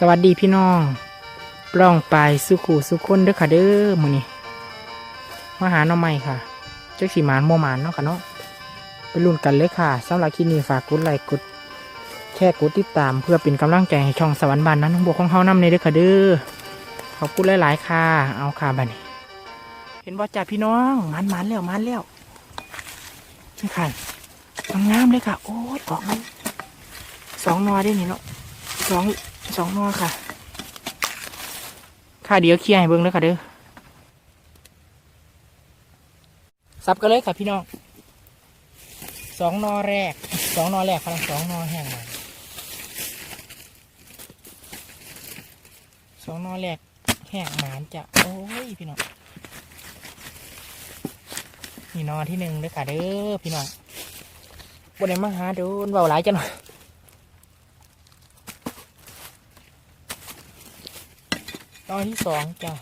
สวัสดีพี่น้องปล้องปลายสุขูสุขคนเด้อค่ะเด้อมือนี้มาหาหน่อไม้ค่ะเจักสิหมานบ่หมานเนาะค่ะเนาะไปลุ้นกันเลยค่ะสำหรับคลิปนี้ฝากกดไลค์กดแชร์กดติดตามเพื่อเป็นกำลังใจให้ช่องสวรรค์บานนั้นของบวกของเฮานำในเด้อค่ะเด้อขอบคุณหลายๆค่ะ เอาค่ะบัดนี้เห็นบ่จ่าพี่น้องมันมันแล้วมันแล้วนี่ค่ะงามเลยค่ะ โอ้ยออกมันสองนอได้นี่เนาะสอง สองนอค่ะค่ะเดี๋ยวเคลียร์ให้เบิ้งเลยค่ะเด้อซับกันเลยค่ะพี่น้องสองนอแรกสองนอแรกพลังสองนอแห้งมาสองนอแรกแห้งหมานจะโอ้ยพี่น้องนี่นอที่หนึ่งเลยค่ะเด้อพี่น้องบนไหนมาหาโดนเบาหลายจังหน่อย ตอนที่สองจ้ะ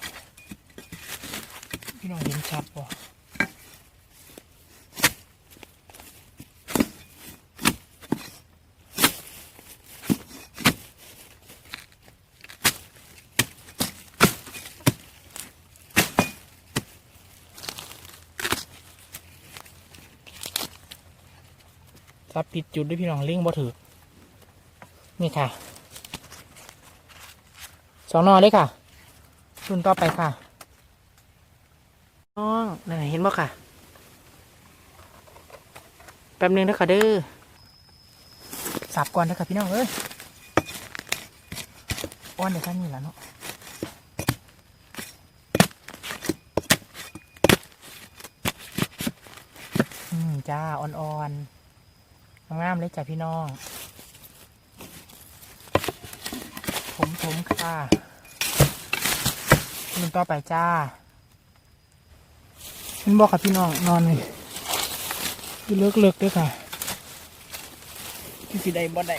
พี่น้องเห็นชัดป่ะซับผิดจุดด้วยพี่น้องเล่งบ่ถือนี่ค่ะสองนอเลยค่ะ รุ่นต่อไปค่ะน้องนั่นน่ะเห็นบ่ค่ะ แป๊บนึงนะค่ะเด้อสับก่อนนะค่ะพี่น้องเอ้ยอ้อนเดี๋ยวท่านนี่แหละเนาะอืมจ้าอ่อนๆงามๆเลยจ้ะพี่น้องผมผมค่ะ รุ่นต่อไปจ้าฉันบอกกับพี่น้องนอนเลยคือเลิกเลิกด้วยค่ะที่สิได้บ่ได้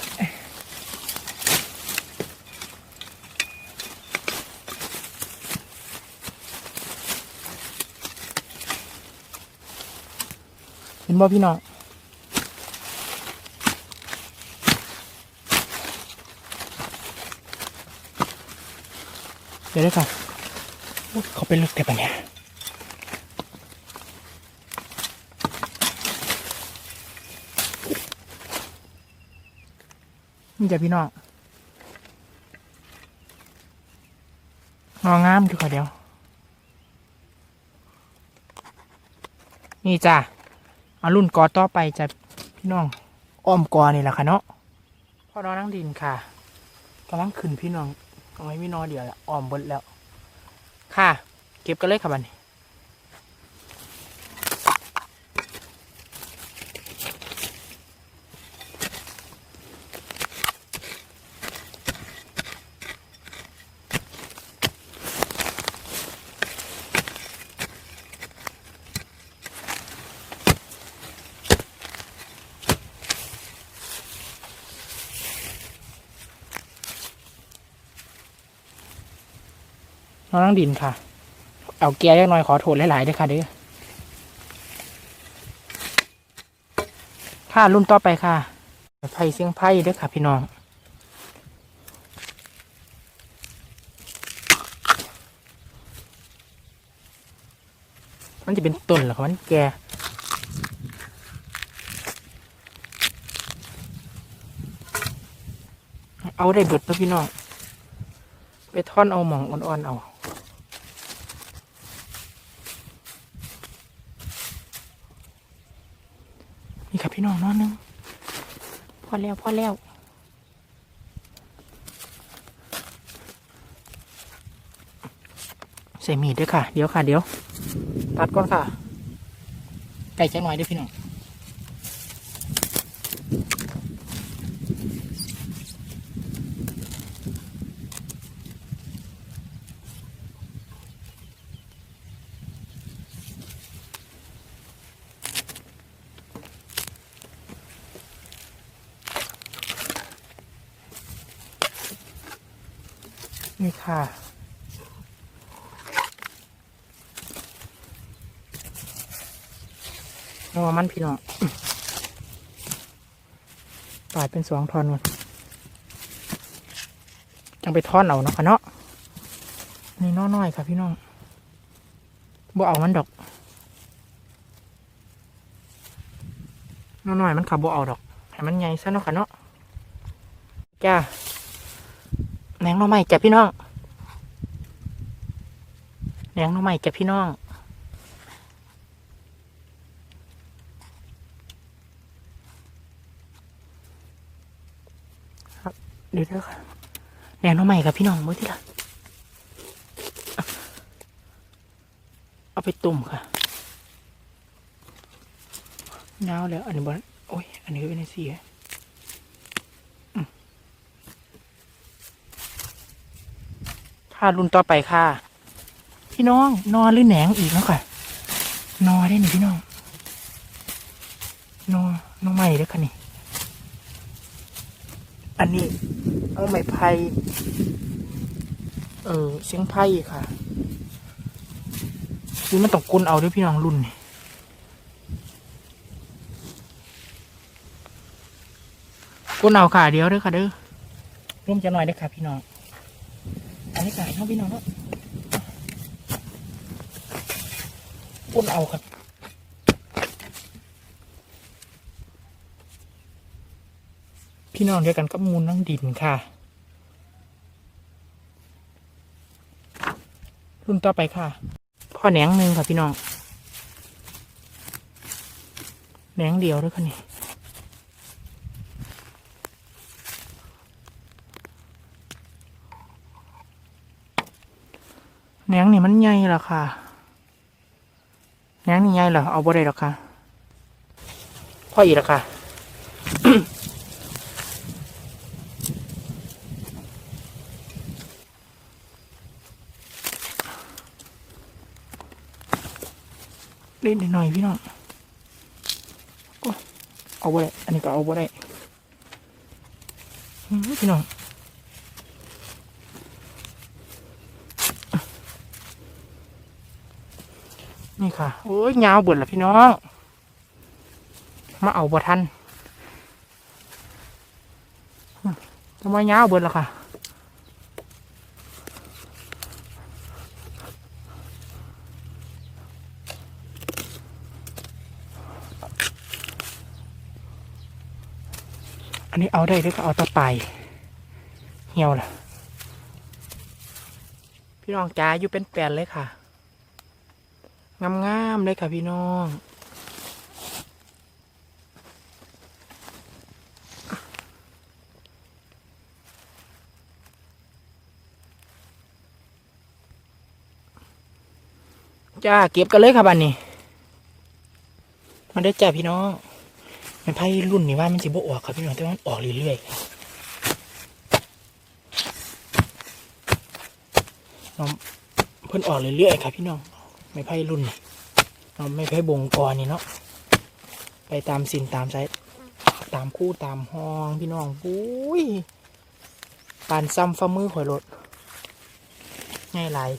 เห็นบ่พี่น้องเดี๋ยวด้วยค่ะอุ๊ย เขาเป็นลึกแต่ปะเนี่ยนี่จ้ะพี่น้องงองามดูค่ะเดียว นี่จ้ะเอารุ่นกอต่อไปจ้ะพี่น้อง อ้อมกอนี่แหละค่ะเนาะพ่อน้องนั่งดินค่ะกำลังขึ้นพี่น้องเอาไว้ไม่น้องเดียวละอ้อมเบดแล้ว ค่ะ เก็บกันเลยค่ะบันนี้ น้องนั่งดินค่ะ เอาแก้เล็กน้อยขอโทษหลายๆด้วยค่ะเด้อค่ะรุ่นต่อไปค่ะ ไผ่เสียงไผ่เด้อค่ะ พี่น้องมันจะเป็นต้นเหรอคะมันแก่เอาได้เบิดเนาะพี่น้อง ไปท่อนเอาหมองอ่อนๆเอา นี่ครับ พี่น้องนอนนึงพอแล้วพอแล้วใส่มีดด้วยค่ะ เดี๋ยวค่ะ เดี๋ยว ตัดก่อนค่ะ ไก่ใช้หน่อยด้วยพี่น้อง นี่ค่ะ นัวมันพี่น้องปาดเป็นสองทอนหมดจังไปทอนเอาเนาะค่ะเนาะนี่น้อน้อยค่ะพี่น้องบ่เอามันดอกน้อน้อยมันขับบ่เอาดอกให้มันใหญ่ซะเนาะค่ะเนาะจ้าแหนงน้อใหม่จ้ะพี่น้องแหนงน้อใหม่จ้ะพี่น้อง เดี๋ยวเด้อค่ะแหนงหน้องใหม่กับพี่น้องมื้อที่ละเอาไปตุ่มค่ะยาแล้วอันนี้บอโอ้ย อันนี้ก็เป็นไอเสียอืมค่ะรุ่นต่อไปค่ะ พี่น้องนอนหรือแหนงอีกแล้วค่ะ นอนได้หนิพี่น้อง นอนน้องใหม่เด้อค่ะนี่ อันนี้ เอาไม้ไผ่เออเสียงไผ่ค่ะคือมันต้องกุนเอาด้วยพี่น้องรุ่นนี่กุนเอาค่ะเดี๋ยวเด้อค่ะเด้อร่วมจะหน่อยเด้อค่ะ พี่น้อง อันนี้ค่ะน้องพี่น้องเนาะกุนเอาครั พี่น้องเดียวกันกับมูลน้องดินค่ะ รุ่นต่อไปค่ะ พ่อแหนงหนึ่งค่ะพี่น้องแหนงเดียวด้วยค่ะนี่แหนงนี่มันใหญ่หรอค่ะแหนงนี่ใหญ่เหรอเอาบ่ได้หรอกค่ะพ่ออีกหรอค่ะ เล่นหน่อยพี่น้องโอ้เอาบ่ได้อันนี้ก็เอาบ่ได้พี่น้องนี่ค่ะโอ้ยยาวเบิดละพี่น้อง มาเอาบ่ทันทำไมยาวเบิดละค่ะ นนี้เอาได้หรือก็เอาต่อไปเหี่ยวล่ะ พี่น้องจ้าอยู่เป็นแปลนเลยค่ะ งามๆเลยค่ะพี่น้องจ้าเก็บกันเลยค่ะบันนี้มาได้จ้าพี่น้อง มันไพ่รุ่นนี่ว่ามันสิบออกครับพี่น้องแต่ว่ามันออกเรื่อยๆน้องเพิ่นออกเรื่อยๆครับพี่น้องไม่ไพ่รุ่นนี่น้องไม่ไพ่บงกรนี่เนาะไปตามสินตามไซส์ตามคู่ตามห้องพี่น้องปุ้ยปานซ้ำฟ้ามือข่อยรถง่ายหลาย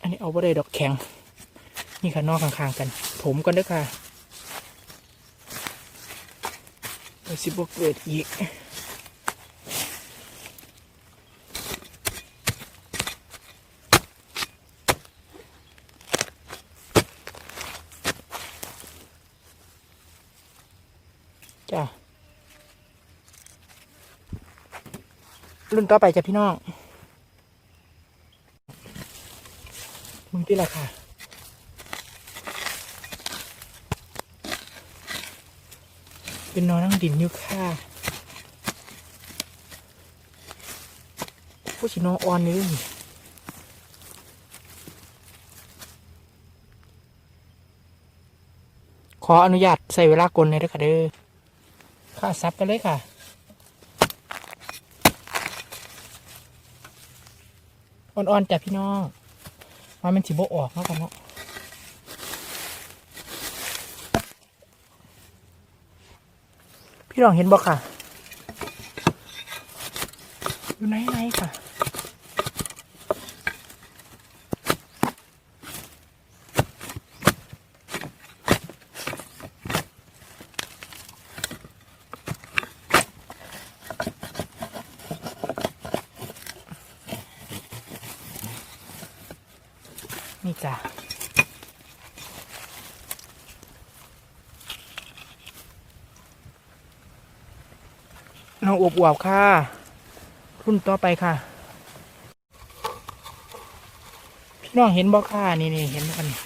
อันนี้เอาไ่ได้ดอกแข็ง นี่ค่ะนอกข้างๆกันถมกันด้วยค่ะเดี๋ยวสิบวกเกิดอีกจ้ารุ่นต่อไปจะพี่น้องมึงที่ราคา เป็นนอนนั่งดินอยู่ค่ะผู้ชิโนออนนี่นี่ขออนุญาตใส่เวลากลเลยด้วยค่ะเด้อค่าซับกันเลยค่ะอ่อนๆจ้ะพี่น้องว่ามันสิบออกเนาะกันเนาะ พี่รองเห็นบ่ค่ะ อยู่ไหนไหนค่ะ น จ้ะ น้องอวบอวบๆค่ะ รุ่นต่อไปค่ะ พี่น้องเห็นบ่ค่ะนี่นี่เห็นบ่กันนี่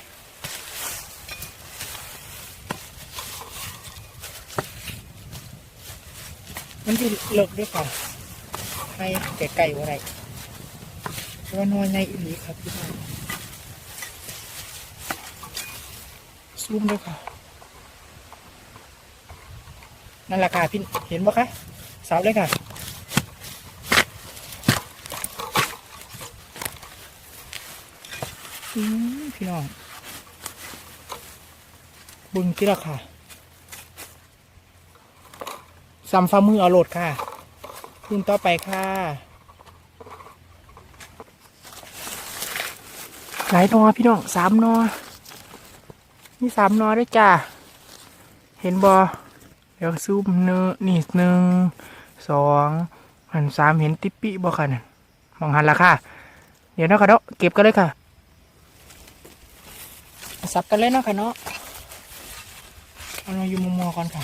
มันจะเลิกด้วยค่ะให้ไก่ไก่อะไรว่านอนในอีหลีครับพี่น้องซูมด้วยค่ะ นั่นแหละค่ะพี่เห็นบ่คะ สาวเลยค่ะอืมพี่น้องบึงที่ละค่ะซัมฟ้ามือเอาโหลดค่ะรุ่นต่อไปค่ะหลายนอพี่น้องสามนอนี่สามนอด้วยจ้าเห็นบอเดี๋ยวซูมเนื้อนี่หนึ่ง สองหันสามเห็นติปปิบ่ค่ะนั่นมองหันละค่ะ เดี๋ยวนะคะเนาะเก็บกันเลยค่ะ สับกันเลยเนาะค่ะเนาะเอาเราอยู่มุมมอก่อนค่ะ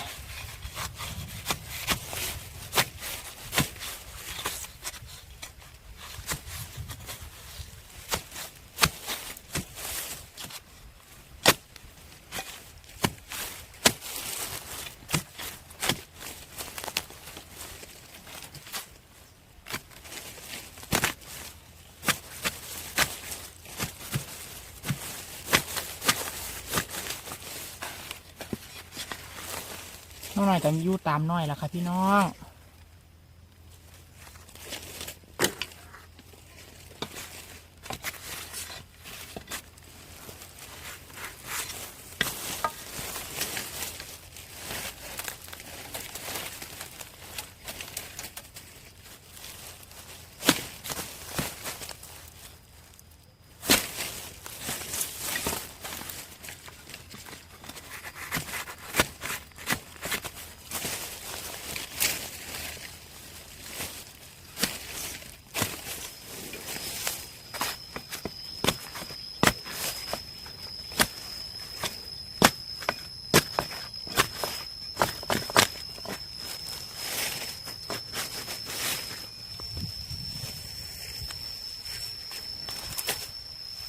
น้อยแต่อยู่ตามน้อยแล้วค่ะพี่น้อง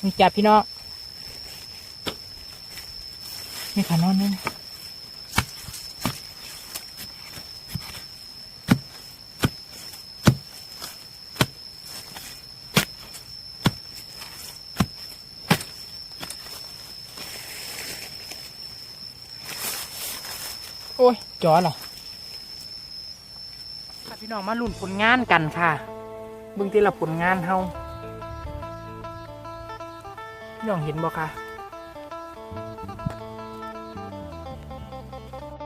นี่จับพี่น้องนี่ขานอนนี่โอ้ยจอเหรอค่ะพี่น้องมาลุ่นผลงานกันค่ะเบิ่งที่ละผลงานเฮา น้องเห็นบ่คะ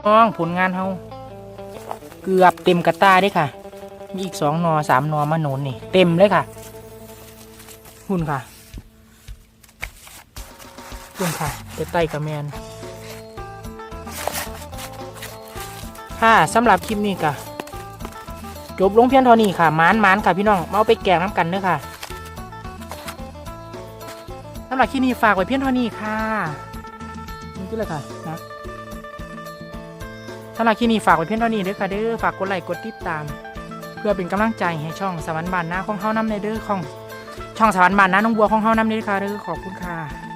น้องผลงานเฮาเกือบเต็มกระตาเด้ค่ะ มีอีกสองนอสามนอมาโนนนี่ เต็มเลยค่ะ หุ่นค่ะหุ่นค่ะไปไต่กระแมนค่ะสำหรับคลิปนี้ค่ะ จบลงเพียงเท่านี้ค่ะมานมานค่ะพี่น้องมาเอาไปแกงน้ำกันเด้อค่ะำหรับคลิปนี้ฝากไว้เพียงเท่านี้ค่ะนี่ก็เลยค่ะนะสำหรับคลิปนี้ฝากไว้เพียงเท่านี้เด้อค่ะเด้อฝากกดไลค์กดติดตาม เพื่อเป็นกำลังใจให้ช่องสวรรค์บานหน้าของเฮานำในเด้อของช่องสวรรค์บานหน้าน้องบัวของเฮานำในเด้อค่ะเด้อขอบคุณค่ะ